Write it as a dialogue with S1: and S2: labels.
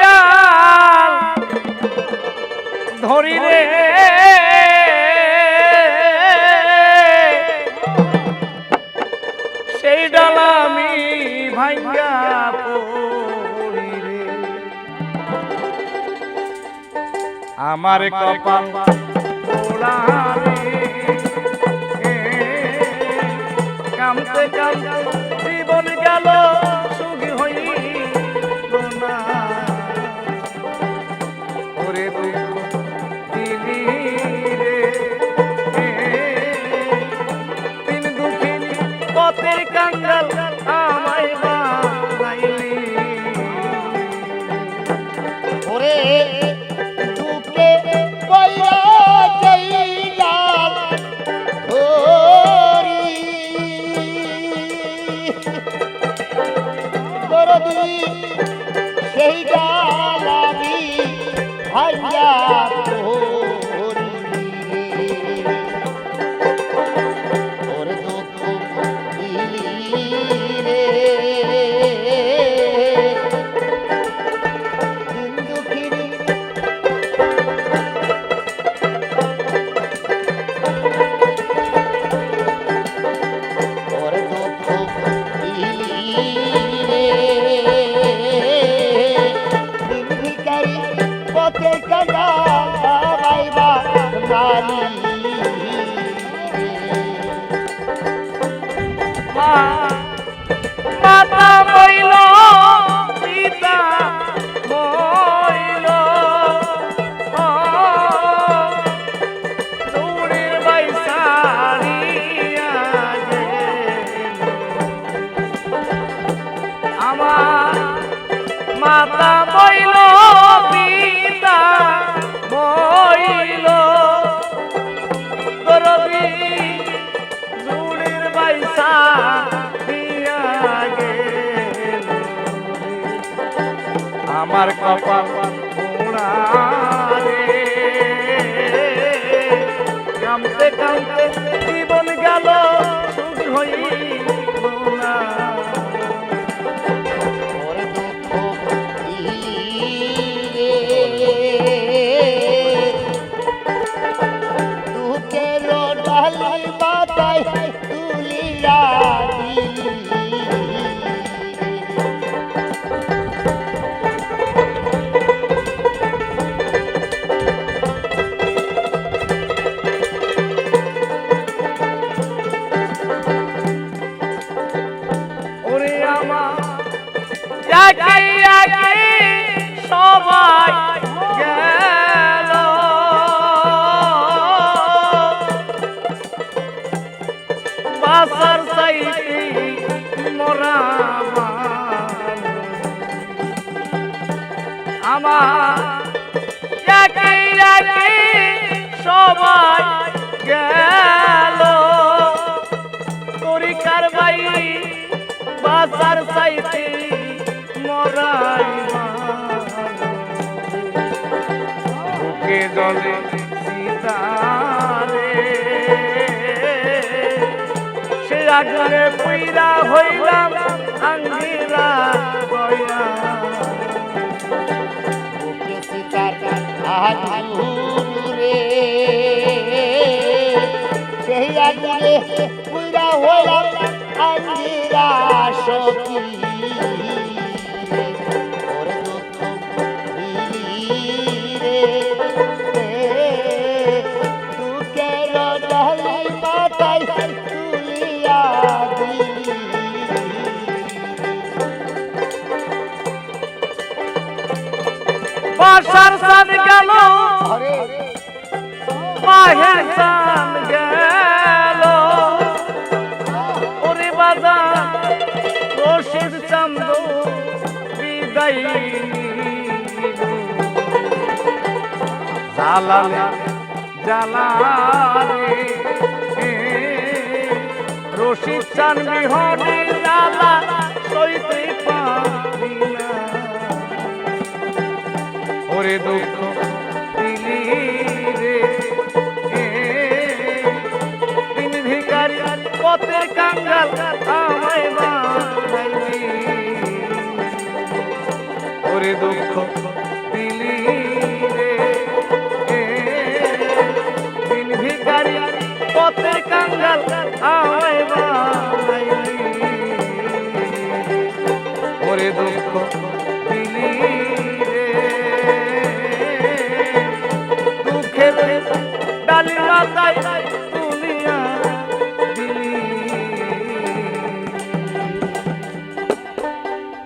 S1: ডাল ধরি রে সেই ডাল আমি ভাঙ্গা পড়ি রে আমার কপাল পোড়া রে কামতে কামতে পথের কাঙ্গাল আমায় বানাইলি
S2: ওরে দুঃখে দরদি সেই ডালামি ভাইয়া কাটা বাইবা নালি
S1: মা আমার কপাল। একে একে সবাই গেল? বাসার সাইতে মোরা আমার একে একে সবাই গেল? তরিকার বাই বাজার চাইতে মরাই বুকে জলে সীতারে। সে আগুনে পুইরা হইলাম আঙ্গিরা গয়া।
S2: বুকে সীতার আগুরে সেই আগুরে পুরা হইলাম আঙ্গিরা সখী।
S1: বাসার সাদ গেল মাহের সাদ গেল ওরে বাজার রশিদ চন্দ বিদায় জালালে জালারে রশিদ চান বিহনে জালা ওরে দুঃখ দিলি রে দিন ভিকারি পথের কাঙ্গাল আমায় বানাইলি ওরে দুঃখ দিলি রে। দিন ভিখারি পথের কাঙ্গাল আমায় বানাইলি